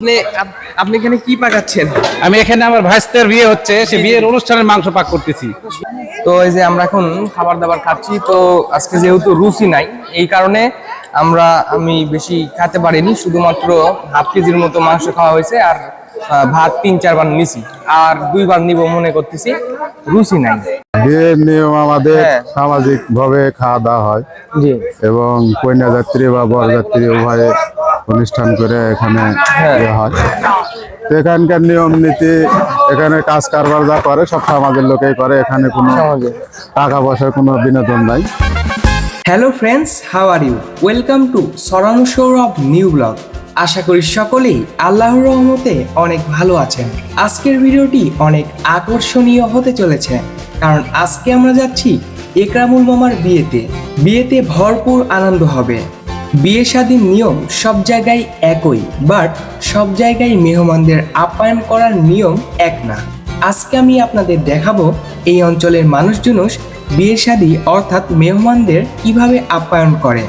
আপনি আপ- আপনি এখানে কি পাকাচ্ছেন? আমি এখানে আমার ভাইস্তের বিয়ে হচ্ছে সে বিয়ের অনুষ্ঠানের মাংস পাক করতেছি। তো এই যে আমরা এখন খাবার দাবার খাচ্ছি তো আজকে যেহেতু রুচি নাই এই কারণে আমরা আমি বেশি খেতে পারিনি শুধুমাত্র হাফ কেজির মতো মাংস খাওয়া হয়েছে আর ভাত তিন চারবার নিছি আর দুইবার নিব মনে করতেছি রুচি নাই। বিয়ের নিয়ম আমাদের হ্যাঁ। সামাজিক ভাবে খাওয়া দাওয়া হয় এবং কন্যা যাত্রী বা বরযাত্রী উভয়ে অনুষ্ঠান করে এখানে ইয়ে হয়। তো এখানকার নিয়ম নীতি এখানে কাজ কারবার যা করে সব সমাজের লোকেই করে। এখানে কোনো টাকা পয়সার কোনো বিনোদন নাই। Hello friends how are you welcome to সরানো সৌরভ নিউ ব্লগ আশা করি সকলেই আল্লাহর রহমতে অনেক ভালো আছেন। আজকের ভিডিওটি অনেক আকর্ষণীয় হতে চলেছে। কারণ আজকে আমরা যাচ্ছি একরামুল মামার বিয়েতে। বিয়েতে ভরপুর আনন্দ হবে। বিয়ে শাদীর নিয়ম সব জায়গায় একই বাট সব জায়গায় মেহমানদের আপ্যায়ন করার নিয়ম এক না। আজকে আমি আপনাদের দেখাবো এই অঞ্চলের মানুষজনুষ বিয়ে শাদী অর্থাৎ মেহমানদের কীভাবে আপ্যায়ন করে।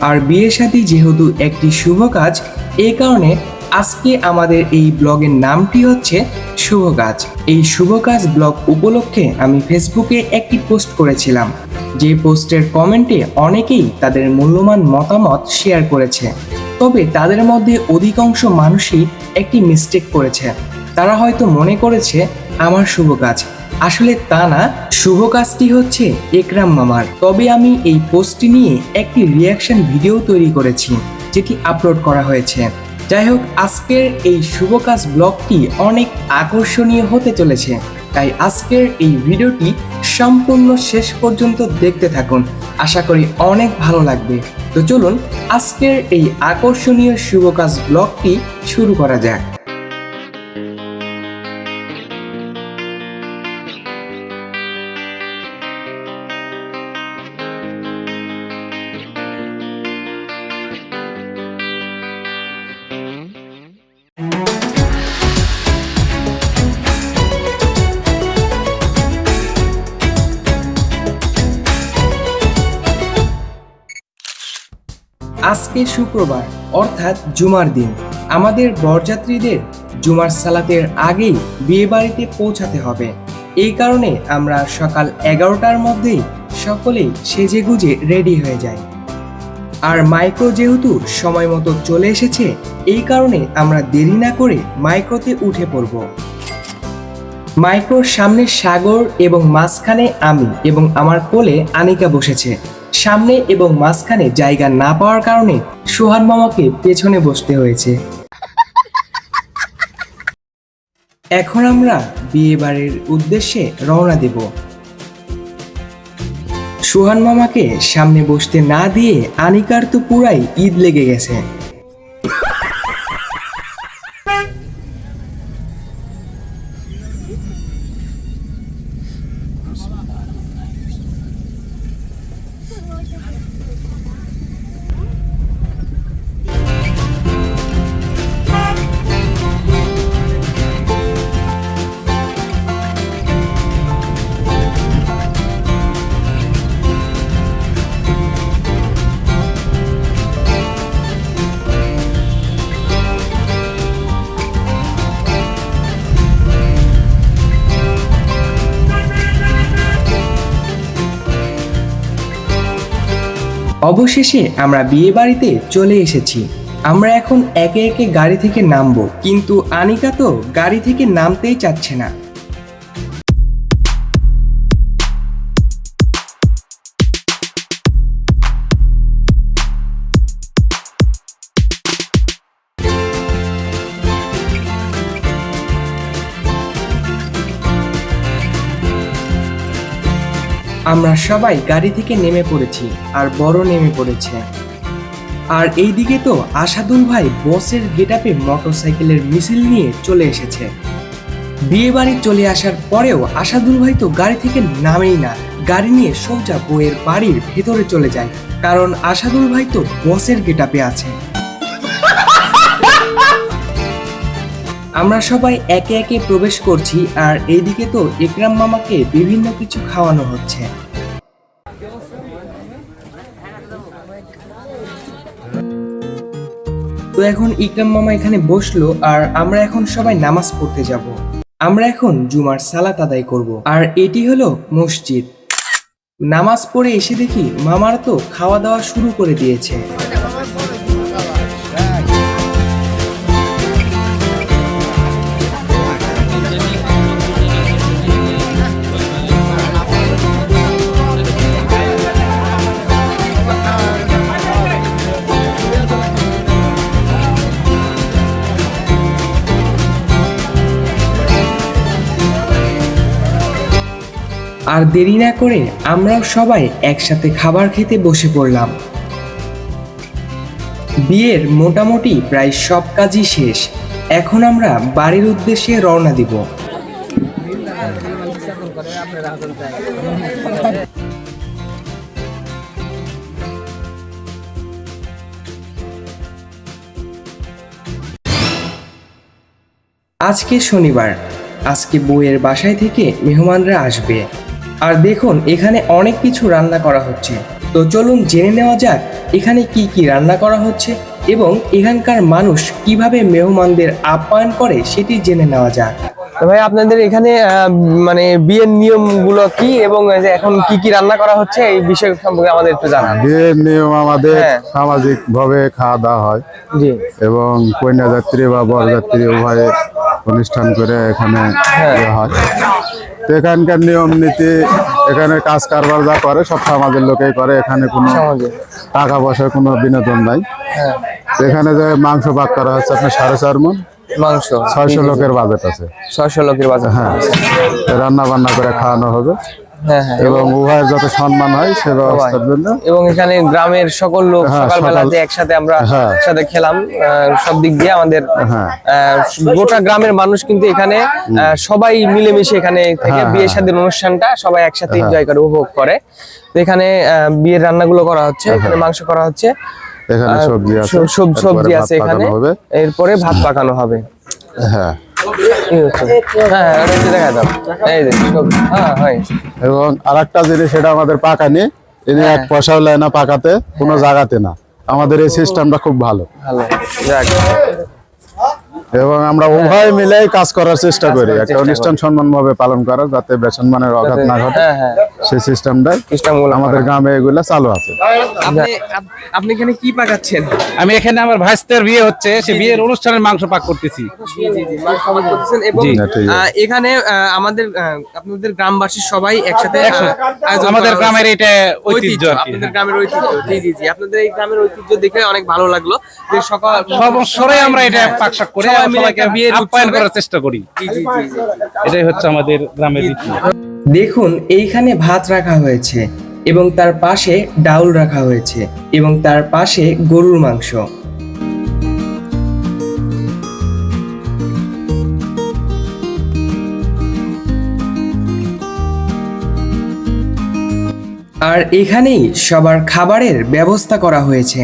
আর বিয়ে শাদী যেহেতু একটি শুভ কাজ, এই কারণে আজকে আমাদের এই ব্লগের নামটি হচ্ছে শুভ কাজ এই শুভ কাজ ব্লগ উপলক্ষে আমি ফেসবুকে একটি পোস্ট করেছিলাম। যে পোস্টের কমেন্টে অনেকেই তাদের মূল্যবান মতামত শেয়ার করেছে। তবে তাদের মধ্যে অধিকাংশ মানুষই একটি মিস্টেক করেছে। তারা হয়তো মনে করেছে, আমার শুভ কাজ আসলে তা না শুভ কাজটি হচ্ছে একরাম মামার। তবে আমি এই পোস্টটি নিয়ে একটি রিয়াকশন ভিডিও তৈরি করেছি, যেটি আপলোড করা হয়েছে। যাই হোক, আজকের এই শুভ কাজ ব্লগটি অনেক আকর্ষণীয় হতে চলেছে। তাই আজকের এই ভিডিওটি সম্পূর্ণ শেষ পর্যন্ত দেখতে থাকুন। আশা করি অনেক ভালো লাগবে। তো চলুন, আজকের এই আকর্ষণীয় শুভ কাজ ব্লগটি শুরু করা যাক। আজকে শুক্রবার, অর্থাৎ জুমার দিন। আমাদের বরযাত্রীদের জুমার সালাতের আগেই বিয়ে বাড়িতে পৌঁছাতে হবে। এই কারণে আমরা সকাল এগারোটার মধ্যেই সকলেই সেজে গুজে রেডি হয়ে যাই। আর মাইক্রো যেহেতু সময় মতো চলে এসেছে, এই কারণে আমরা দেরি না করে মাইক্রোতে উঠে পড়ব। মাইক্রোর সামনে সাগর এবং মাঝখানে আমি এবং আমার কোলে আনিকা বসেছে। সামনে এবং মাঝখানে জায়গা না পাওয়ার কারণে সোহান মামাকে পেছনে বসতে হয়েছে। এখন আমরা বিয়ে বাড়ির উদ্দেশ্যে রওনা দেব। সোহান মামাকে সামনে বসতে না দিয়ে আনিকার তো পুরাই ঈদ লেগে গেছে। よろしくお願いします。অবশেষে আমরা বিয়ে বাড়িতে চলে এসেছি। আমরা এখন একে একে গাড়ি থেকে নামবো, কিন্তু আনিকা তো গাড়ি থেকে নামতেই চাচ্ছে না। আমরা সবাই গাড়ি থেকে নেমে পড়েছি আর বড় নেমে পড়েছে। আর এইদিকে তো আসাদুল ভাই বসের গেটআপে মোটরসাইকেলের মিছিল নিয়ে চলে এসেছে। বিয়ে বাড়ি চলে আসার পরেও আসাদুল ভাই তো গাড়ি থেকে নামেই না। গাড়ি নিয়ে সোজা বইয়ের বাড়ির ভেতরে চলে যায়। কারণ আসাদুল ভাই তো বসের গেটআপে আছে। আমরা সবাই একে একে প্রবেশ করছি আর এইদিকে তো একরাম মামাকে বিভিন্ন কিছু খাওয়ানো হচ্ছে। এখন ইকরাম মামা এখানে বসল আর আমরা এখন সবাই নামাজ পড়তে যাব। আমরা এখন জুমার সালাত আদায় করব। আর এটি হলো মসজিদ। নামাজ পড়ে এসে দেখি মামার তো খাওয়া দাওয়া শুরু করে দিয়েছে। আর দেরি না করে আমরাও সবাই একসাথে খাবার খেতে বসে পড়লাম। বিয়ের মোটামুটি প্রায় সব কাজই শেষ। এখন আমরা বাড়ির উদ্দেশ্যে রওনা দিব। আজকে শনিবার। আজকে বউয়ের বাসায় থেকে মেহমানরা আসবে। আর দেখুন এখানে অনেক কিছু রান্না করা হচ্ছে। তো চলুন জেনে নেওয়া যাক এখানে কি কি রান্না করা হচ্ছে এবং এখানকার মানুষ কীভাবে মেহমানদের আপ্যায়ন করে সেটি জেনে নেওয়া যাক। তো ভাই আপনাদের এখানে মানে বিয়ের নিয়মগুলো কি এবং এখন কি কি রান্না করা হচ্ছে এই বিষয় সম্পর্কে আমাদের একটু জানান। বিয়ের নিয়ম আমাদের হ্যাঁ। সামাজিক ভাবে খাওয়া দাওয়া হয়। জি। এবং কন্যা যাত্রী বা বরযাত্রী উভয়ে অনুষ্ঠান করে এখানে ইয়ে হয়। তো এখানকার নিয়ম নীতি এখানে কাজ কারবার যা করে সব সমাজের লোকেই করে। এখানে কোনো টাকা পয়সার কোনো বিনোদন নাই। হ্যাঁ। এখানে যে মাংস ভাগ করা হচ্ছে আপনার সাড়ে চার মন মাংস। ছয়শো লোকের বাজেট আছে। ছয়শো লোকের বাজেট। হ্যাঁ। রান্না বান্না করে খাওয়ানো হবে। এবং উভয়ের যাতে সম্মান হয় সে ব্যবস্থার জন্য। এবং এখানে গ্রামের সকল লোক হ্যাঁ, সকালবেলা যে একসাথে আমরা হ্যাঁ। একসাথে খেলাম সব দিক দিয়ে আমাদের হ্যাঁ। আহ, গোটা গ্রামের মানুষ কিন্তু এখানে আহ, সবাই মিলেমিশে এখানে থেকে হ্যাঁ, বিয়ে হ্যাঁ। শাদীর অনুষ্ঠানটা সবাই একসাথে হ্যাঁ। এনজয় করে উপভোগ করে। তো এখানে আহ, বিয়ের রান্নাগুলো করা হচ্ছে এখানে মাংস করা হচ্ছে। এখানে সবজি আছে সবজি আছে এখানে। এরপরে ভাত পাকানো হবে। হ্যাঁ। আর হ্যাঁ একটু হ্যাঁ হয়। এবং আরেকটা জিনিস সেটা আমাদের পাকা নেই। এনে এক পয়সাও নেয় না পাকাতে কোনো জায়গাতে না। আমাদের এই সিস্টেমটা খুব ভালো। ভালো। যাক। এবং আমরা উভয় মিলে কাজ করার চেষ্টা করি। একটা অনুষ্ঠান সম্মানভাবে পালন করার যাতে বেসন মানের অঘাত না ঘটে। হ্যাঁ হ্যাঁ। সেই সিস্টেমটাই আমাদের গ্রামে এগুলা চালু আছে। আপনি এখানে কি পাকাচ্ছেন? আমি এখানে আমার ভাইস্তের বিয়ে হচ্ছে সে বিয়ের অনুষ্ঠানের মাংস পাক করতেছি। এবং এখানে আমাদের আপনাদের গ্রামবাসী সবাই একসাথে আমাদের গ্রামের এটা ঐতিহ্য আপনাদের গ্রামের ঐতিহ্য। জি জি জি আপনাদের এই গ্রামের ঐতিহ্য দেখে অনেক ভালো লাগল। যে সকাল সব আমরা এটা পাকশাক করে সবাই মিলে একটা বিয়ের আপ্যায়ন করার চেষ্টা করি। জি জি জি জি। এটাই হচ্ছে আমাদের গ্রামের রীতি। দেখুন এইখানে ভাত রাখা হয়েছে এবং তার পাশে ডাউল রাখা হয়েছে এবং তার পাশে গরুর মাংস। আর এখানেই সবার খাবারের ব্যবস্থা করা হয়েছে।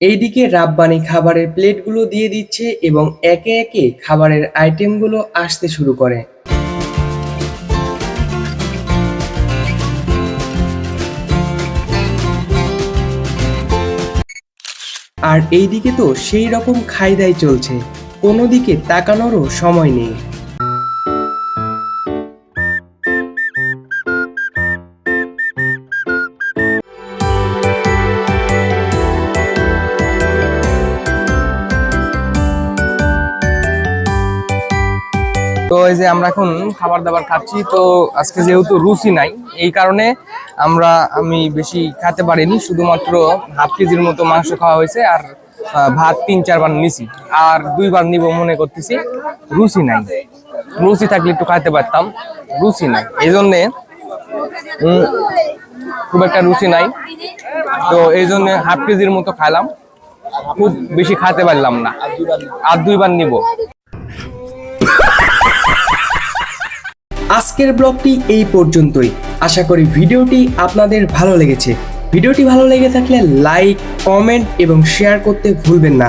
এইদিকে রাব্বানি খাবারের প্লেটগুলো দিয়ে দিচ্ছে এবং একে একে খাবারের আইটেমগুলো আসতে শুরু করে। আর এইদিকে তো সেই রকম খাইদাই চলছে, কোনো দিকে তাকানোরও সময় নেই। তো এই যে আমরা এখন খাবার দাবার খাচ্ছি, তো আজকে যেহেতু রুচি নাই, এই কারণে আমরা, আমি বেশি খেতে পারিনি, শুধুমাত্র হাফ কেজির মতো মাংস খাওয়া হয়েছে আর ভাত তিন চারবার নিছি। আর দুইবার নিব মনে করতেছি, রুচি নাই। রুচি থাকলে একটু খাইতে পারতাম, রুচি নাই। এই জন্যে খুব একটা রুচি নাই। তো এই জন্য হাফ কেজির মতো খাইলাম, খুব বেশি খাতে পারলাম না। আর দুইবার নিব। আজকের ব্লগটি এই পর্যন্তই। আশা করি ভিডিওটি আপনাদের ভালো লেগেছে। ভিডিওটি ভালো লেগে থাকলে লাইক, কমেন্ট এবং শেয়ার করতে ভুলবেন না।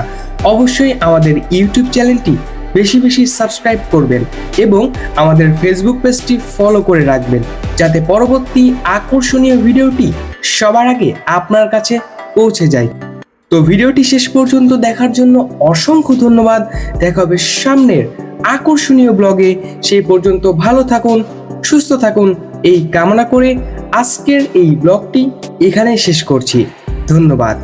অবশ্যই আমাদের ইউটিউব চ্যানেলটি বেশি বেশি সাবস্ক্রাইব করবেন এবং আমাদের ফেসবুক পেজটি ফলো করে রাখবেন, যাতে পরবর্তী আকর্ষণীয় ভিডিওটি সবার আগে আপনার কাছে পৌঁছে যায়। তো ভিডিওটি শেষ পর্যন্ত দেখার জন্য অসংখ্য ধন্যবাদ। দেখা হবে সামনের আকর্ষণীয় ব্লগে সেই পর্যন্ত ভালো থাকুন, সুস্থ থাকুন। এই কামনা করে আজকের এই ব্লগটি এখানেই শেষ করছি। ধন্যবাদ।